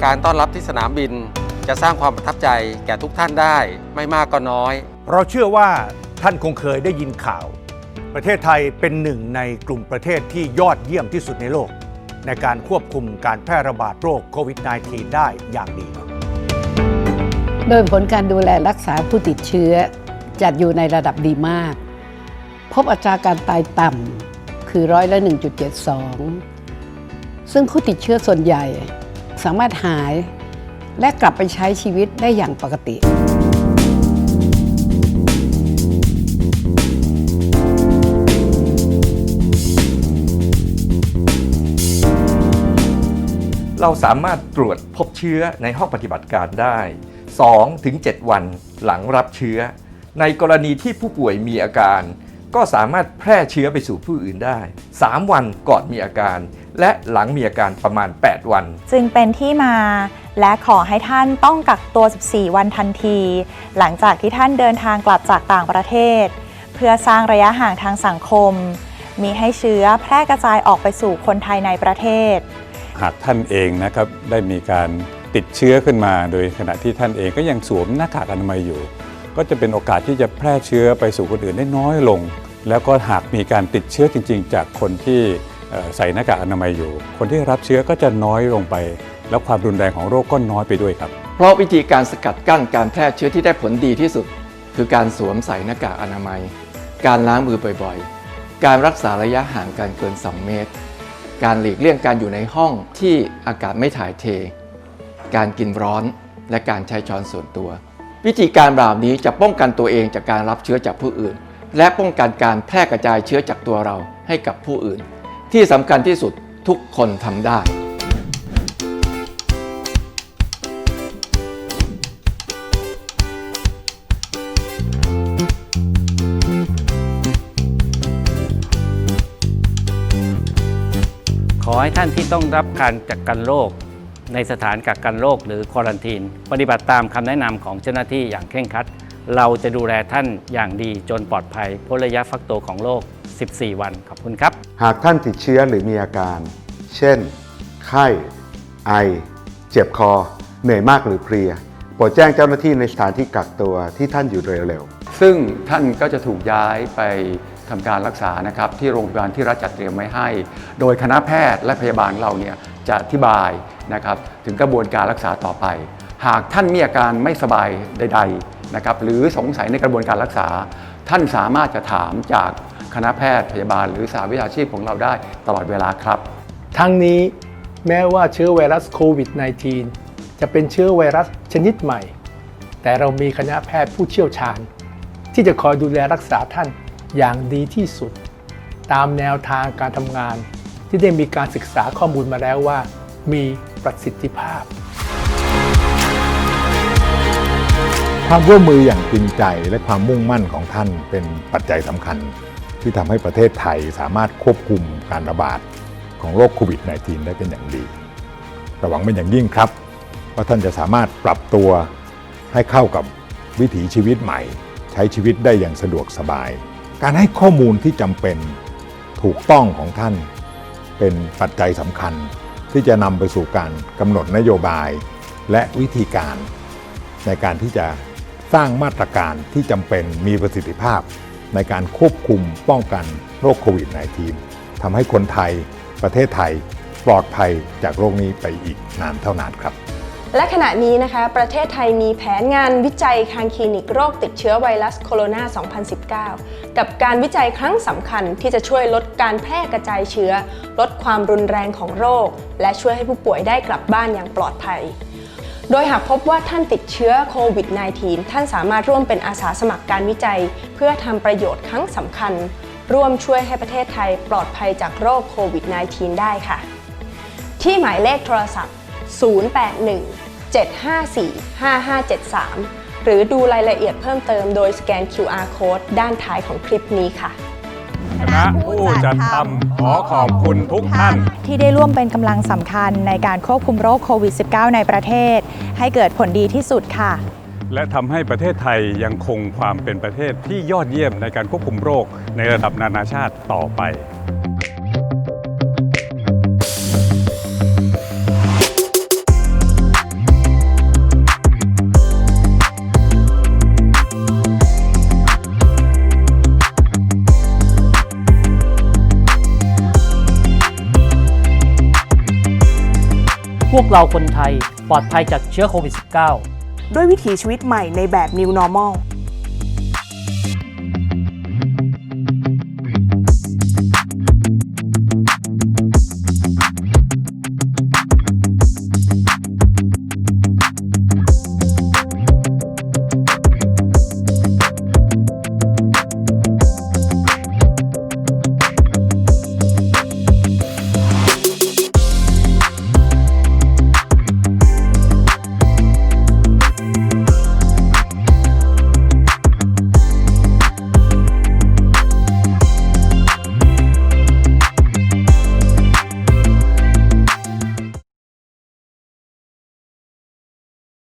ว่าการต้อนรับที่สนามบิน จะสร้างความประทับใจแก่ทุกท่านได้ไม่มากก็น้อย เราเชื่อว่าท่านคงเคยได้ยินข่าว ประเทศไทยเป็นหนึ่งในกลุ่มประเทศที่ยอดเยี่ยมที่สุดในโลก ในการควบคุมการแพร่ระบาดโรคโควิด -19 ได้อย่างดี โดยผลการดูแลรักษาผู้ติดเชื้อ จัดอยู่ในระดับดีมาก พบอัตราการตายต่ำคือร้อยละ 1.72 ซึ่งผู้ติดเชื้อส่วนใหญ่ สามารถหายและกลับไปใช้ชีวิตได้อย่างปกติเราสามารถตรวจพบเชื้อในห้องปฏิบัติการได้ 2-7 วันหลังรับเชื้อ ในกรณีที่ผู้ป่วยมีอาการ ก็สามารถแพร่เชื้อไปสู่ผู้อื่นได้ 3 วันก่อนมีอาการ และหลังมีอาการประมาณ 8 วัน จึงเป็นที่มาและขอให้ท่านต้องกักตัว 14 วันทันที หลังจากที่ท่านเดินทางกลับจากต่างประเทศ เพื่อสร้างระยะห่างทางสังคม มีให้เชื้อแพร่กระจายออกไปสู่คนไทยในประเทศ หากท่านเองนะครับได้มีการติดเชื้อขึ้นมา โดยขณะที่ท่านเองก็ยังสวมหน้ากากอนามัยอยู่ ก็จะเป็นโอกาสที่จะแพร่เชื้อไปสู่คนอื่นได้น้อยลง แล้วก็หากมีการติดเชื้อจริง ๆ จากคนที่ใส่หน้ากากอนามัยอยู่ คนที่รับเชื้อก็จะน้อยลงไป แล้วความรุนแรงของโรคก็น้อยไปด้วยครับ เพราะวิธีการสกัดกั้นการแพร่เชื้อที่ได้ผลดีที่สุด คือการสวมใส่หน้ากากอนามัย การล้างมือบ่อยๆ การรักษาระยะห่างกันเกิน 2 เมตร การหลีกเลี่ยงการอยู่ในห้องที่อากาศไม่ถ่ายเท การกินร้อน และการใช้ช้อนส่วนตัว วิธีการเหล่านี้จะป้องกันตัวเองจากการรับเชื้อจากผู้อื่น และป้องกันการแพร่กระจายเชื้อจากตัวเราให้กับผู้อื่น ที่สำคัญที่สุดทุกคนทำได้ ขอให้ท่านที่ต้องรับการกักกันโรค ในสถานกักกันโรคหรือควอรันทีน ปฏิบัติตามคำแนะนำของเจ้าหน้าที่อย่างเคร่งครัด เราจะดูแลท่านอย่างดีจนปลอดภัยพ้นระยะฟักตัวของโรค 14 วันขอบคุณครับ หากท่านติดเชื้อหรือมีอาการ เช่น ไข้ ไอ เจ็บคอ เหนื่อยมากหรือเพลียโปรดแจ้งเจ้าหน้าที่ในสถานที่กักตัวที่ท่านอยู่โดยเร็วซึ่งท่านก็จะถูกย้ายไปทำการรักษานะครับที่โรงพยาบาลที่รัฐจัดเตรียมไว้ให้ โดยคณะแพทย์และพยาบาลเราเนี่ยจะอธิบาย นะครับถึงกระบวนการรักษาต่อไป หากท่านมีอาการไม่สบายใดๆนะครับหรือสงสัยในกระบวนการรักษา ท่านสามารถจะถามจากคณะแพทย์พยาบาล หรือสาวิชาชีพของเราได้ตลอดเวลาครับ ทั้งนี้แม้ว่าเชื้อไวรัสโควิด -19 จะเป็นเชื้อไวรัสชนิดใหม่ แต่เรามีคณะแพทย์ผู้เชี่ยวชาญ ที่จะคอยดูแลรักษาท่านอย่างดีที่สุด ตามแนวทางการทำงานที่ได้มีการศึกษาข้อมูลมาแล้วว่า มี ประสิทธิภาพ ความร่วมมืออย่างจริงใจและความมุ่งมั่นของท่านเป็นปัจจัยสำคัญ ที่ทำให้ประเทศไทยสามารถควบคุมการระบาดของโรคโควิด -19 ได้เป็นอย่างดีระหวังเป็นอย่างยิ่งครับ ว่าท่านจะสามารถปรับตัวให้เข้ากับวิถีชีวิตใหม่ ใช้ชีวิตได้อย่างสะดวกสบาย การให้ข้อมูลที่จำเป็นถูกต้องของท่านเป็นปัจจัยสำคัญ ที่จะนำไปสู่การกำหนดนโยบายและวิธีการ ในการที่จะสร้างมาตรการที่จำเป็นมีประสิทธิภาพ ในการควบคุมป้องกันโรคโควิด -19 ทำให้คนไทยประเทศไทยปลอดภัยจากโรคนี้ไปอีกนานเท่านานครับ และขณะนี้นะคะ ประเทศไทยมีแผนงานวิจัยทางคลินิกโรคติดเชื้อไวรัสโคโรนา 2019 กับการวิจัยครั้งสำคัญที่จะช่วยลดการแพร่กระจายเชื้อ ลดความรุนแรงของโรค และช่วยให้ผู้ป่วยได้กลับบ้านอย่างปลอดภัย โดยหากพบว่าท่านติดเชื้อโควิด -19 ท่านสามารถร่วมเป็นอาสาสมัครการวิจัย เพื่อทำประโยชน์ครั้งสำคัญ ร่วมช่วยให้ประเทศไทยปลอดภัยจากโรคโควิด -19 ได้ค่ะ ที่หมายเลขโทรศัพท์ 081 754 5573 หรือดูรายละเอียดเพิ่มเติมโดยสแกน QR Code ด้านท้ายของคลิปนี้ค่ะ คณะผู้จัดทำขอขอบคุณทุกท่าน ที่ได้ร่วมเป็นกำลังสำคัญในการควบคุมโรคโควิด -19 ในประเทศ ให้เกิดผลดีที่สุดค่ะ และทำให้ประเทศไทยยังคงความเป็นประเทศที่ยอดเยี่ยมในการควบคุมโรคในระดับนานาชาติต่อไป วกเราคนไทยปลอดภัยจากเชื้อโควิด -19 ด้วยวิถีชีวิตใหม่ในแบบ New Normal